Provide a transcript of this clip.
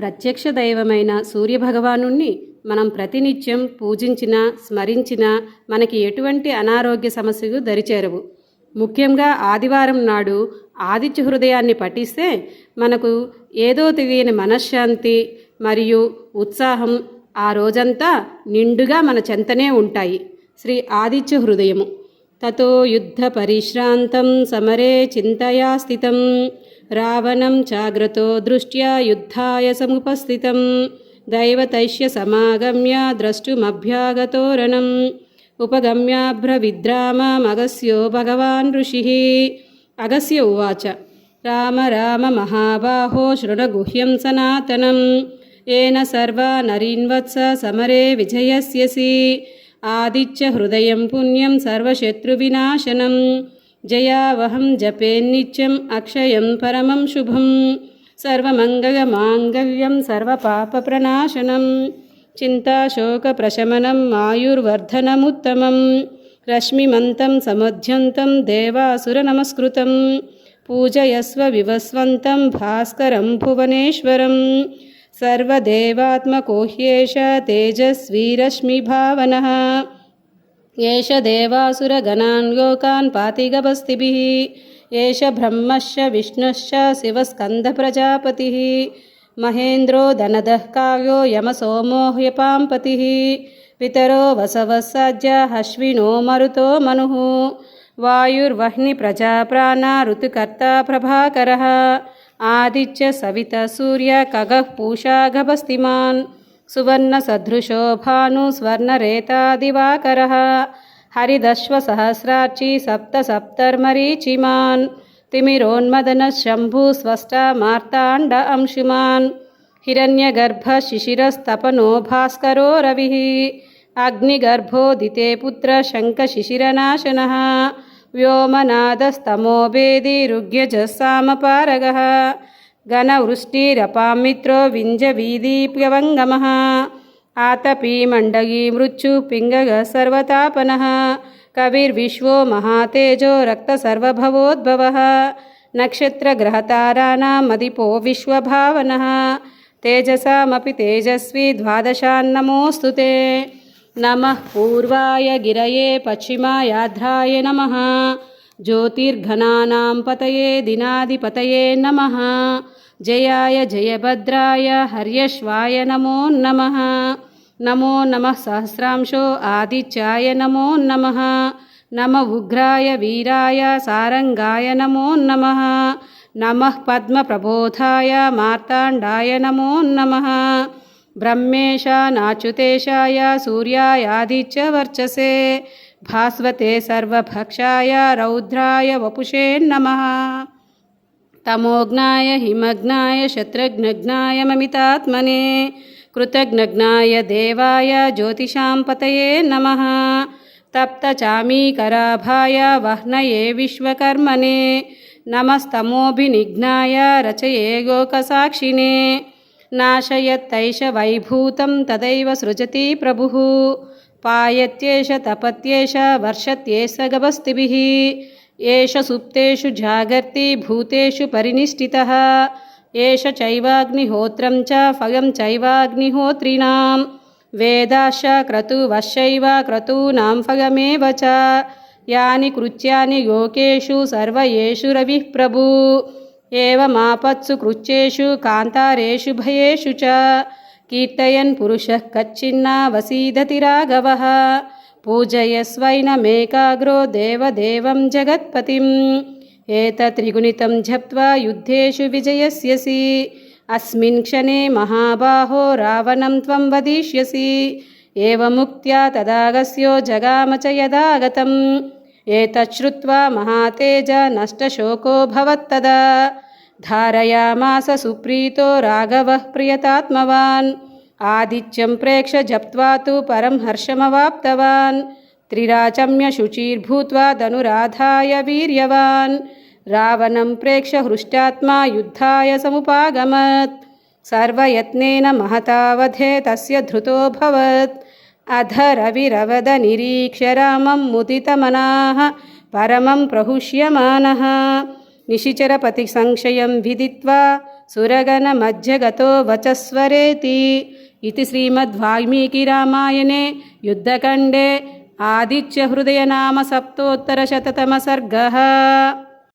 ప్రత్యక్ష దైవమైన సూర్యభగవాను మనం ప్రతినిత్యం పూజించిన స్మరించిన మనకి ఎటువంటి అనారోగ్య సమస్యలు దరిచేరవు. ముఖ్యంగా ఆదివారం నాడు ఆదిత్య హృదయాన్ని పఠిస్తే మనకు ఏదో తెలియని మనశ్శాంతి మరియు ఉత్సాహం ఆ రోజంతా నిండుగా మన చెంతనే ఉంటాయి. శ్రీ ఆదిత్య హృదయము. తతో యుద్ధ పరిశ్రాంతం సమరే చింతయా స్థితం. రావణం జాగ్రతో దృష్ట్యా యుద్ధాయ సముపస్థితం. దైవతైష్య సమాగమ్య ద్రష్టుమభ్యాగతోరణం. ఉపగమ్యాభ్రవిద్రామగస్యో భగవాన్ ఋషి. అగస్య ఉవాచ రామ రామ మహాబాహో శృణగుహ్యం సనాతనం. ఏన సర్వా నరీన్వత్స సమరే విజయస్యసి. ఆదిత్య హృదయం పుణ్యం సర్వశత్రువినాశనం. జయావహం జపే నిత్యం అక్షయం పరమం శుభం. సర్వమంగళమాంగళ్యం సర్వపాపప్రణాశనం చింతాశోకప్రశమనం ఆయుర్వర్ధనముత్తమం. రశ్మిమంతం సమధ్యంతం దేవాసురనమస్కృతం. పూజయస్వ వివస్వంతం భాస్కరం భువనేశ్వరం. सर्वदेवात्मको ह्येष तेजस्वीरश्मिभावनः। एष देवासुरगणान् लोकान् पातिगपस्तिभिः एष ब्रह्मश्च विष्णुश्च शिवस्कन्दप्रजापतिः। महेन्द्रो धनदः काव्यो यमसोमो ह्यपाम्पतिः पितरो वसवः साज्या अश्विनो मरुतो मनुः। वायुर्वह्निप्रजा प्राणा ऋतुकर्ता प्रभाकरः। సవిత సూర్య ఖగః పూషా గభస్తిమాన్ సువర్ణసదృశో భాను స్వర్ణరేతాదివాకరः హరిదశ్వసహస్రార్చి సప్త సప్తర్మరీచిమాన్ తిమిరోన్మదన శంభు స్వష్ట మార్తాండ అంశుమాన్ హిరణ్యగర్భ శిశిరస్తపనో భాస్కరో व्योमनादस्तमोभेदिरुग्यजसामपारगः घनवृष्टिरपां मित्रो विञ्जवीदीप्यवङ्गमः आतपी मण्डगी मृत्युपिङ्गः सर्वतापनः कविर्विश्वो महातेजो रक्तसर्वभवोद्भवः नक्षत्रग्रहताराणामधिपो विश्वभावनः तेजसामपि तेजस्वी द्वादशान्नमोऽस्तु ते నమ పూర్వాయ గిరయే పశ్చిమాయాధ్రాయ నమ జ్యోతిర్ఘనానాం పతయే దినాధిపతయే నమ జయాయ జయభద్రాయ హర్యశ్వాయ నమో నమ నమో నమ సహస్రాంశో ఆదిత్యాయ నమో నమ నమ ఉగ్రాయ వీరాయ సారంగాయ నమో నమ నమ పద్మప్రబోధాయ మార్తాండాయ నమో నమ ब्रह्मेशानाच्युतेशाय सूर्यायादित्यवर्चसे भास्वते सर्वभक्षाय, रौद्राय वपुषे नमः। तमोघ्नाय हिमग्नाय शत्रघ्नघ्नाय ममितात्मने कृतघ्नघ्नाय देवाय ज्योतिषां पतये नमः। तप्तचामीकराभाय, वह्नये विश्वकर्मणे नमस्तमोभिनिघ्नाय रचये गोकसाक्षिणे నాశయత్తైష వైభూతం తదైవ సృజతి ప్రభు పాయత్యేష తపత్యేష వర్షత్యేష గభస్తిభి ఏష సుప్తేషు జాగర్తి భూతేషు పరినిష్ఠిత ఏష చైవాగ్నిహోత్రం చ ఫయం చైవాగ్నిహోత్రిణాం వేదాశ క్రతువశైవ క్రతూనాం ఫగమేవ చ యాని కృత్యాని యోకేషు సర్వయేషు రవిః ప్రభు ఏవమాపత్సు కృత్యేషు కాంతారేషు భయేషు చ. కీర్తయన్ పురుషః కచ్చిన్నా వసీదతి రాఘవ. పూజయస్వైనమేకాగ్రో దేవదేవం జగత్పతిం. ఏతత్రిగుణితం జప్త్వా యుద్ధేషు విజయస్యసి. అస్మిన్ క్షణే మహాబాహో రావణం త్వం వదిష్యసి. ఏవముక్త్యా తదాగస్యో జగామ చ యదాగతం. एतच्छ्रुत्वा महातेज नष्टशोको भवत्तदा। धारयामास सुप्रीतो राघवः प्रियतात्मवान्। आदित्यं प्रेक्ष जप्त्वा तु परं हर्षमवाप्तवान्। त्रिराचम्य शुचिर्भूत्वा धनुराधाय वीर्यवान्। रावणं प्रेक्ष हृष्टात्मा युद्धाय समुपागमत्। सर्वयत्नेन महतावधे तस्य धृतोऽभवत् అధరవిరవద నిరీక్షరామం ముదితమనా పరమం ప్రహుష్యమాన నిశిచరపతి సంశయం విదిత్వా సురగణ మధ్యగతో వచస్వరేతి ఇది శ్రీమద్వాల్మీకి రామాయణే యుద్ధఖండే ఆదిత్యహృదయనామ సప్తోత్తరశతమ సర్గ